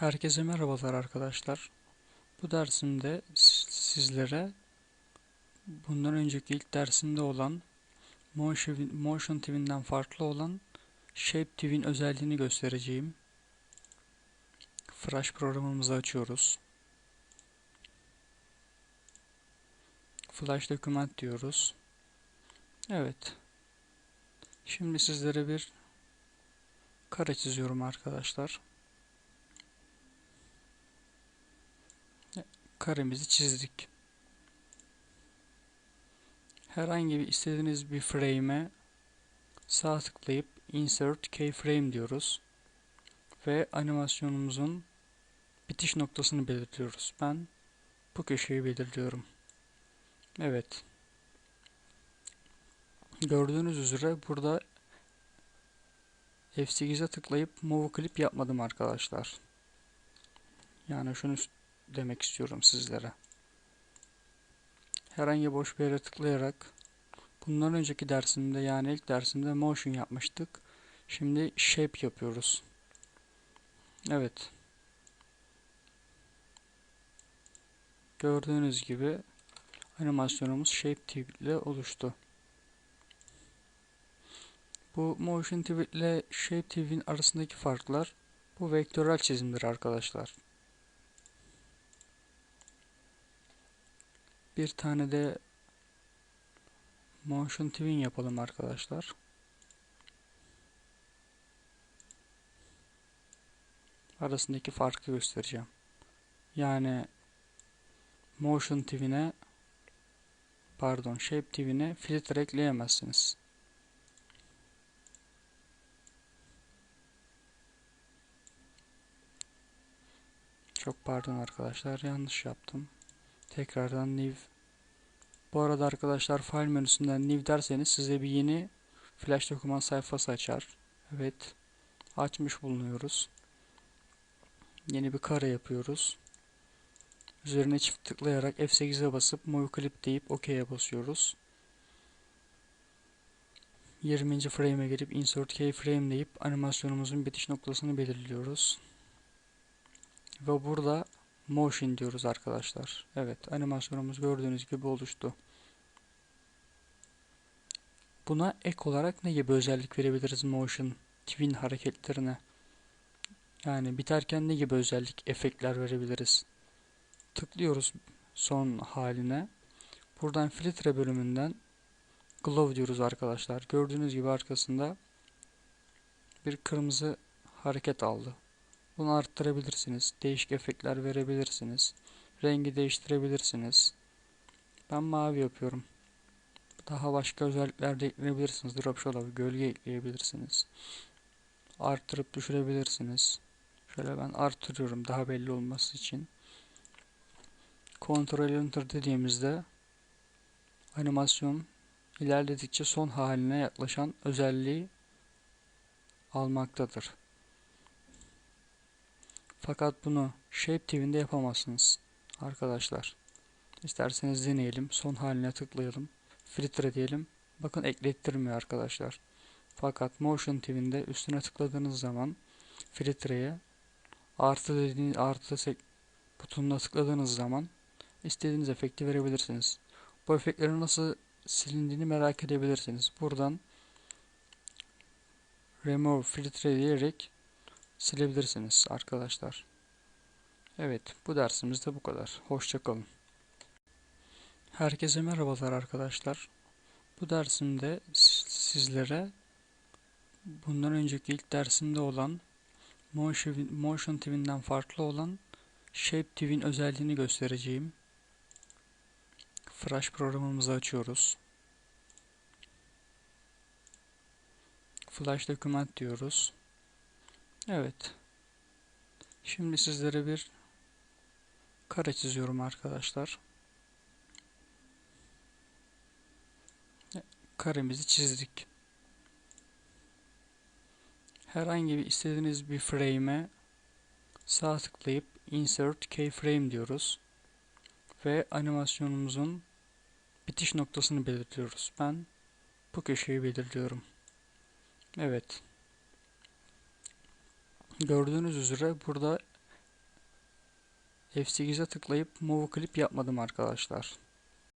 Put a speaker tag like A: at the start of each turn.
A: Herkese merhabalar arkadaşlar. Bu dersimde sizlere bundan önceki ilk dersimde olan Motion, TV'den farklı olan Shape TV'nin özelliğini göstereceğim. Flash programımızı açıyoruz. Flash Document diyoruz. Evet. Şimdi sizlere bir kare çiziyorum arkadaşlar. Karemizi çizdik. Herhangi bir istediğiniz bir frame'e sağ tıklayıp Insert Keyframe diyoruz. Ve animasyonumuzun bitiş noktasını belirtiyoruz. Ben bu köşeyi belirliyorum. Evet. Gördüğünüz üzere burada F8'e tıklayıp Move Clip yapmadım arkadaşlar. Yani şunu demek istiyorum sizlere. Herhangi boş bir yere tıklayarak bundan önceki dersimde yani ilk dersimde motion yapmıştık. Şimdi shape yapıyoruz. Evet. Gördüğünüz gibi animasyonumuz Shape TV ile oluştu. Bu Motion TV ile Shape TV'nin arasındaki farklar bu vektörel çizimdir arkadaşlar. Bir tane de Motion Twin yapalım arkadaşlar. Arasındaki farkı göstereceğim. Yani Motion Twin'e pardon Shape Twin'e filtre ekleyemezsiniz. Çok pardon arkadaşlar yanlış yaptım. Tekrardan new. Bu arada arkadaşlar file menüsünden new derseniz size bir yeni flash doküman sayfası açar. Evet. Açmış bulunuyoruz. Yeni bir kare yapıyoruz. Üzerine çift tıklayarak F8'e basıp Move Clip deyip OK'ye basıyoruz. 20. frame'e girip Insert Keyframe deyip animasyonumuzun bitiş noktasını belirliyoruz. Ve burada Motion diyoruz arkadaşlar. Evet animasyonumuz gördüğünüz gibi oluştu. Buna ek olarak ne gibi özellik verebiliriz Motion Twin hareketlerine? Yani biterken ne gibi özellik, efektler verebiliriz? Tıklıyoruz son haline. Buradan filtre bölümünden Glow diyoruz arkadaşlar. Gördüğünüz gibi arkasında bir kırmızı hareket aldı. Bunu arttırabilirsiniz. Değişik efektler verebilirsiniz. Rengi değiştirebilirsiniz. Ben mavi yapıyorum. Daha başka özellikler de ekleyebilirsiniz. Drop shadow, gölge ekleyebilirsiniz. Arttırıp düşürebilirsiniz. Şöyle ben arttırıyorum daha belli olması için. Ctrl Enter dediğimizde animasyon ilerledikçe son haline yaklaşan özelliği almaktadır. Fakat bunu Shape TV'nde yapamazsınız arkadaşlar. İsterseniz deneyelim. Son haline tıklayalım. Filtre diyelim. Bakın eklettirmiyor arkadaşlar. Fakat Motion TV'nde üstüne tıkladığınız zaman filtreye artı dediğiniz artı butonuna tıkladığınız zaman istediğiniz efekti verebilirsiniz. Bu efektlerin nasıl silindiğini merak edebilirsiniz. Buradan Remove filtre diyerek silebilirsiniz arkadaşlar. Evet bu dersimiz de bu kadar. Hoşçakalın. Herkese merhabalar arkadaşlar. Bu dersimde sizlere bundan önceki ilk dersimde olan Motion, Motion TV'den farklı olan Shape TV'nin özelliğini göstereceğim. Flash programımızı açıyoruz. Flash Document diyoruz. Evet. Şimdi sizlere bir kare çiziyorum arkadaşlar. Karemizi çizdik. Herhangi bir istediğiniz bir frame'e sağ tıklayıp Insert Keyframe diyoruz. Ve animasyonumuzun bitiş noktasını belirtiyoruz. Ben bu köşeyi belirliyorum. Evet. Gördüğünüz üzere burada F8'e tıklayıp move clip yapmadım arkadaşlar.